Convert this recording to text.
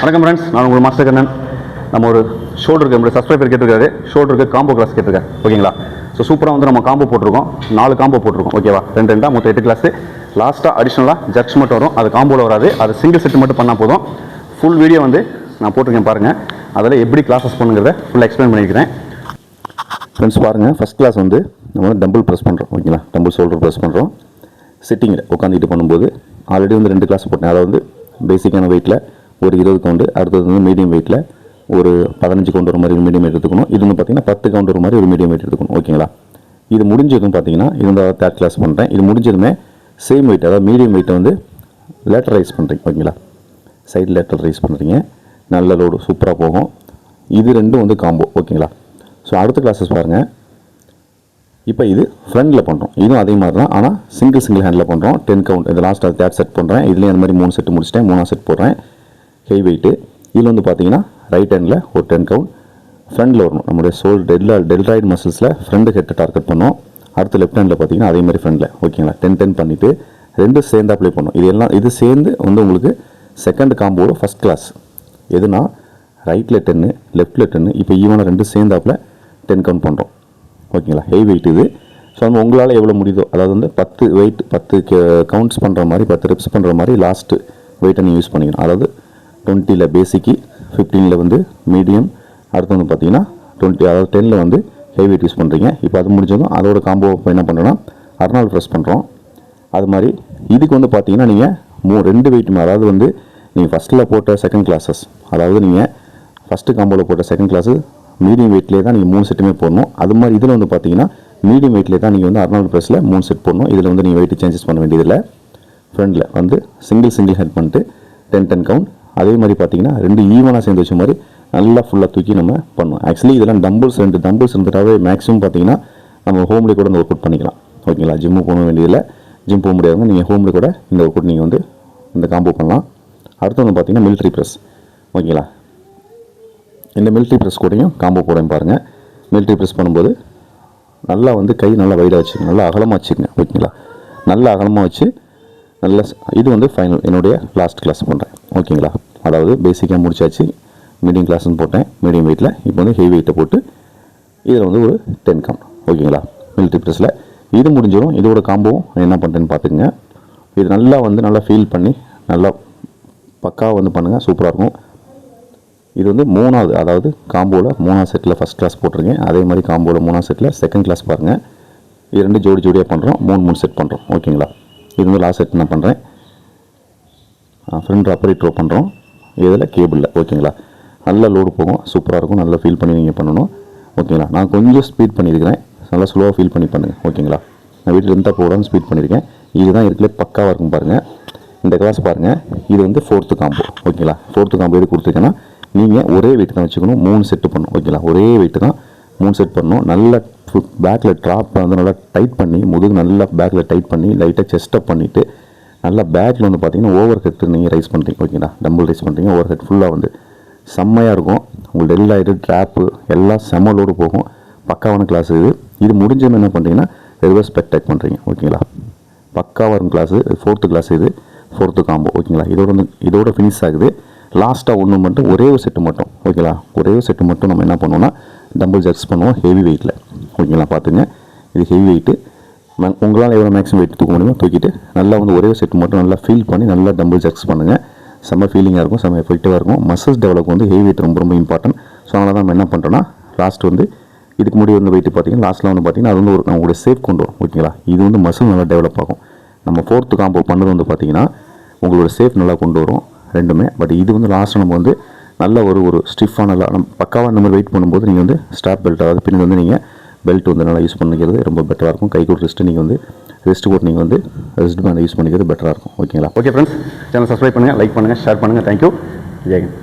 வணக்கம் ஃப்ரெண்ட்ஸ் நான் உங்கள் மாஸ்டர் கண்ணன். நம்ம ஒரு ஷோல்டருக்கு நம்மளுடைய சப்ஸ்கிரைபர் கேட்டிருக்காரு. ஷோல்டருக்கு காம்போ கிளாஸ் கேட்டிருக்காரு. ஓகேங்களா? ஸோ சூப்பராக வந்து நம்ம காம்போ போட்டிருக்கோம். நாலு காம்போ போட்டிருக்கோம். ஓகேவா ரெண்டு ரெண்டாக மொத்தம் எட்டு கிளாஸ் லாஸ்ட்டாக அடிஷ்னலாக ஜட்ஜ் மட்டும் வரும். அது காம்போவில் வராது. அது சிங்கிள் செட் மட்டும் பண்ணால் போதும். ஃபுல் வீடியோ வந்து நான் போட்டிருக்கேன் பாருங்கள் அதில் எப்படி கிளாஸஸ் பண்ணுங்கிறத ஃபுல்லாக எக்ஸ்பிளைன் பண்ணியிருக்கிறேன். ஃப்ரெண்ட்ஸ் பாருங்கள் ஃபஸ்ட் கிளாஸ் வந்து நம்ம வந்து டம்பிள் ப்ரெஸ் பண்ணுறோம் ஓகேங்களா டம்பிள் ஷோல்டர் ப்ரெஸ் பண்ணுறோம் சிட்டிங்கில் உட்காந்துக்கிட்டு பண்ணும்போது ஆல்ரெடி வந்து ரெண்டு கிளாஸ் போட்டேன். அதாவது வந்து பேசிக்கான வெயிட்டில் ஒரு இருபது கவுண்டு அடுத்தது வந்து மீடியம் வெயிட்டில் ஒரு பதினஞ்சு கவுண்ட் ஒரு மாதிரி ஒரு மீடியம் வெயிட் எடுத்துக்கணும். இது வந்து பார்த்தீங்கன்னா பத்து கவுண்ட் ஒரு மாதிரி ஒரு மீடியம் வெயிட் எடுத்துக்கணும். ஓகேங்களா இது முடிஞ்சதும் பார்த்தீங்கன்னா இது வந்து தேர்ட் கிளாஸ் பண்ணுறேன் இது முடிஞ்சதுமே சேம் வெயிட் அதாவது மீடியம் வெயிட்டை வந்து லேட்டர் ரைஸ் பண்ணுறீங்க ஓகேங்களா சைடு லேட்டர் ரைஸ் பண்ணுறீங்க நல்ல லோடு சூப்பராக போகும். இது ரெண்டும் வந்து காம்போ ஓகேங்களா ஸோ அடுத்த கிளாஸஸ் பாருங்கள் இப்போ இது ஃப்ரண்டில் பண்ணுறோம் இதுவும் அதே மாதிரி தான். ஆனால் சிங்கிள் சிங்கிள் ஹேண்டில் பண்ணுறோம் டென் கவுண்ட் இது லாஸ்ட் அது தேர்ட் செட் பண்ணுறேன் இதுலேயும் அந்த மாதிரி மூணு செட் முடிச்சிட்டேன். மூணாவது செட் போடுறேன். ஹெவி வெயிட்டு இதில் வந்து பார்த்தீங்கன்னா ரைட் ஹேண்டில் ஒரு டென் கவுண்ட் ஃப்ரண்டில் வரணும். நம்முடைய சோல் டெல்ல டெல்ராய்டு மசில்ஸில் ஃப்ரண்ட் ஹெட்டை டார்கெட் பண்ணோம். அடுத்து லெஃப்ட் ஹேண்டில் பார்த்தீங்கன்னா அதே மாதிரி ஃப்ரண்டில் ஓகேங்களா டென் டென் பண்ணிவிட்டு ரெண்டும் சேர்ந்து அப்ளை பண்ணணும் இது எல்லாம் இது சேர்ந்து வந்து உங்களுக்கு செகண்ட் காம்போட ஃபஸ்ட் கிளாஸ் எதுனா ரைட்டில் டென்னு லெஃப்ட்டில் டென்னு இப்போ ஈவனாக ரெண்டு சேர்ந்தாப்பில் டென் கவுண்ட் பண்ணுறோம் ஓகேங்களா ஹெவி வெயிட் இது. ஸோ நம்ம உங்களால் எவ்வளோ முடியுதோ அதாவது வந்து பத்து வெயிட் பத்து கவுண்ட்ஸ் பண்ணுற மாதிரி பத்து ரெப்ஸ் பண்ணுற மாதிரி லாஸ்ட்டு வெயிட்டை நீங்கள் யூஸ் பண்ணிக்கணும். அதாவது டுவெண்ட்டியில் பேசிக்கு ஃபிஃப்டீனில் வந்து மீடியம் அடுத்து வந்து பார்த்தீங்கன்னா டுவெண்ட்டி அதாவது டெனில் வந்து ஹெவி யூஸ் பண்ணுறீங்க இப்போ அது முடிஞ்சதும் அதோட காம்போ இப்போ என்ன பண்ணுறோன்னா அர்னால் ப்ரெஸ் பண்ணுறோம் அது மாதிரி இதுக்கு வந்து பார்த்தீங்கன்னா நீங்கள் மூ ரெண்டு வெயிட்டுமே அதாவது வந்து நீங்கள் ஃபஸ்ட்டில் போட்ட செகண்ட் கிளாஸஸ் அதாவது நீங்கள் ஃபஸ்ட்டு காம்போவில் போட்ட செகண்ட் கிளாஸு மீடியம் வெயிட்லேயே தான் நீங்கள் மூணு செட்டுமே போடணும். அது மாதிரி இதில் வந்து பார்த்தீங்கன்னா மீடியம் வெயிட்லேயே தான் நீங்கள் வந்து அர்னால் ப்ரெஸ்ஸில் மூணு செட் போடணும். இதில் வந்து நீங்கள் வெயிட் சேஞ்சஸ் பண்ண வேண்டியதில்லை. ஃப்ரெண்டில் வந்து சிங்கிள் சிங்கிள் ஹெட் பண்ணிட்டு டென் டென் கவுண்ட் அதே மாதிரி பார்த்தீங்கன்னா ரெண்டு ஈவனாக சேர்ந்து வச்ச மாதிரி நல்லா ஃபுல்லாக தூக்கி நம்ம பண்ணுவோம். ஆக்சுவலி இதெல்லாம் டம்பிள்ஸ் ரெண்டு டம்பிள்ஸ் இருந்துட்டாவே மேக்ஸிமம் பார்த்தீங்கன்னா நம்ம ஹோம்லேயே கூட இந்த ஒர்க் அவுட் பண்ணிக்கலாம் ஓகேங்களா ஜிம்மு போக வேண்டியதில்லை. ஜிம் போக முடியாதவங்க நீங்கள் ஹோம்லேயே கூட இந்த ஒர்க் அவுட் நீங்கள் வந்து இந்த காம்போ பண்ணலாம். அடுத்து வந்து பார்த்தீங்கன்னா மிலிட்ரி ப்ரெஸ் ஓகேங்களா இந்த மிலிட்ரி ப்ரெஸ் கூடயும் காம்போ போடையும் பாருங்கள் மிலிட்ரி ப்ரெஸ் பண்ணும்போது நல்லா வந்து கை நல்லா வைடாக வச்சுக்கோங்க. நல்லா அகலமாக வச்சுக்கோங்க. ஓகேங்களா நல்லா அகலமாக வச்சு நல்ல இது வந்து ஃபைனல் என்னுடைய லாஸ்ட் கிளாஸ் பண்ணுறேன் ஓகேங்களா? அதாவது பேசிக்காக முடிச்சாச்சு. மீடியம் கிளாஸ்னு போட்டேன். மீடியம் வெயிட்டில் இப்போ வந்து ஹெவி வெயிட்டை போட்டு இதில் வந்து ஒரு டென் கம் ஓகேங்களா? மில்ட்ரி ப்ரெஸ்ஸில் இது முடிஞ்சிடும். இதோட காம்போவும் என்ன பண்ணுறேன்னு பார்த்துக்குங்க. இது நல்லா வந்து நல்லா ஃபீல் பண்ணி நல்லா பக்காவாக வந்து பண்ணுங்கள் சூப்பராக இருக்கும். இது வந்து மூணாவது அதாவது காம்போவில் மூணாவது செட்டில் ஃபஸ்ட் கிளாஸ் போட்டிருக்கேன். அதே மாதிரி காம்போவில் மூணாவது செட்டில் செகண்ட் கிளாஸ் பாருங்கள் இது ரெண்டு ஜோடி ஜோடியாக பண்ணுறோம் மூணு மூணு செட் பண்ணுறோம் ஓகேங்களா? இது வந்து லாஸ்ட் செட் நான் பண்ணுறேன் ஃப்ரண்ட் அப்பரேட் ட்ரோ பண்ணுறோம் இதில் கேபிளில் ஓகேங்களா? நல்ல லோடு போகும். சூப்பராக இருக்கும். நல்லா ஃபீல் பண்ணி நீங்கள் பண்ணணும். ஓகேங்களா? நான் கொஞ்சம் ஸ்பீட் பண்ணியிருக்கிறேன். நல்லா ஸ்லோவாக ஃபீல் பண்ணி பண்ணுங்கள் ஓகேங்களா? நான் வீட்டில் இருந்தால் போடாமல் ஸ்பீட் பண்ணியிருக்கேன். இதுதான் இருக்கலே பக்காவாக இருக்கும் பாருங்கள் இந்த கிளாஸ் பாருங்கள் இது வந்து ஃபோர்த்து காம்போ ஓகேங்களா? ஃபோர்த்து காம்போ எது கொடுத்துருக்கேன்னா நீங்கள் ஒரே வெயிட் தான் வச்சுக்கணும். மூணு செட்டு பண்ணணும். ஓகேங்களா? ஒரே வெயிட்டு தான் மூணு செட் பண்ணணும். நல்லா பேக்கில் ட்ராப் வந்து நல்லா டைட் பண்ணி முதுகு நல்லா பேக்கில் டைட் பண்ணி லைட்டாக செஸ்டப் பண்ணிவிட்டு நல்லா பேக்கில் வந்து பார்த்தீங்கன்னா ஓவர் ஹெட் நீங்கள் ரைஸ் பண்ணுறீங்க ஓகேங்களா டம்பிள் ரைஸ் பண்ணுறீங்க ஓவர் ஹெட் ஃபுல்லாக வந்து செம்மையாக இருக்கும். உங்களுக்கு டெல் ஆகிட்டு ட்ராப்பு எல்லாம் செம்ம லோடு போகும். பக்காவான கிளாஸ் இது. இது முடிஞ்சவங்க என்ன பண்ணுறீங்கன்னா ரிவர்ஸ் பெக்டேக் பண்ணுறீங்க ஓகேங்களா பக்காவாக இருக்கும் கிளாஸு ஃபோர்த்து கிளாஸ் இது. ஃபோர்த்து காம்போ ஓகேங்களா இதோட வந்து இதோட ஃபினிஷ் ஆகுது. லாஸ்ட்டாக ஒன்று மட்டும் ஒரே ஒரு செட்டு மட்டும் ஓகேங்களா ஒரே ஒரு செட்டு மட்டும் நம்ம என்ன பண்ணுவோம்னா டம்பிள் ஜெக்ஸ் பண்ணுவோம் ஹெவி வெயிட்டில் ஓகேங்களா பார்த்துங்க இது ஹெவி வெயிட்டு உங்களால் எவ்வளோ மேக்ஸிமம் வெயிட் தூக்க முடியுமோ தூக்கிட்டு நல்லா வந்து ஒரே செட் மட்டும் நல்லா ஃபீல் பண்ணி நல்லா டம்பிள் ஜக்ஸ் பண்ணுங்கள் செம்ம ஃபீலிங்காக இருக்கும் செம்ம எஃபெக்டிவாக இருக்கும். மசில்ஸ் டெவலப் வந்து ஹெவி வெயிட் ரொம்ப ரொம்ப இம்பார்ட்டன்ட் ஸோ அதனால் தான் நம்ம என்ன பண்ணுறோன்னா லாஸ்ட் வந்து இதுக்கு முன்னாடி வந்து வெயிட் பார்த்தீங்கன்னா லாஸ்ட்டில் வந்து பார்த்திங்கன்னா அது வந்து ஒரு நம்மளுடைய சேஃப் கொண்டு வரும் ஓகேங்களா இது வந்து மசில் நல்லா டெவலப் ஆகும். நம்ம ஃபோர்த்து காம்போ பண்ணது வந்து பார்த்திங்கன்னா உங்களோட சேஃப் நல்லா கொண்டு வரும் ரெண்டுமே. பட் இது வந்து லாஸ்ட்டில் நம்ம வந்து நல்ல ஒரு ஒரு ஸ்டிஃபாக நல்லா நம்ம பக்காவாக இந்த மாதிரி வெயிட் பண்ணும்போது நீங்கள் வந்து ஸ்டாப் பெல்ட் அதாவது பின்னாடி வந்து நீங்கள் பெல்ட் வந்து நல்லா யூஸ் பண்ணிக்கிறது ரொம்ப பெட்டராக இருக்கும். கை கூட ரிஸ்ட்டு நீங்கள் வந்து ரிஸ்ட் கூட நீங்கள் வந்து ரிஸ்ட் பேண்ட் யூஸ் பண்ணிக்கிறது பெட்டராக இருக்கும். ஓகேங்களா ஓகே ஃப்ரெண்ட்ஸ் சேனல் சப்ஸ்கிரைப் பண்ணுங்கள் லைக் பண்ணுங்கள் ஷேர் பண்ணுங்கள் தேங்க்யூ ஜெயகன்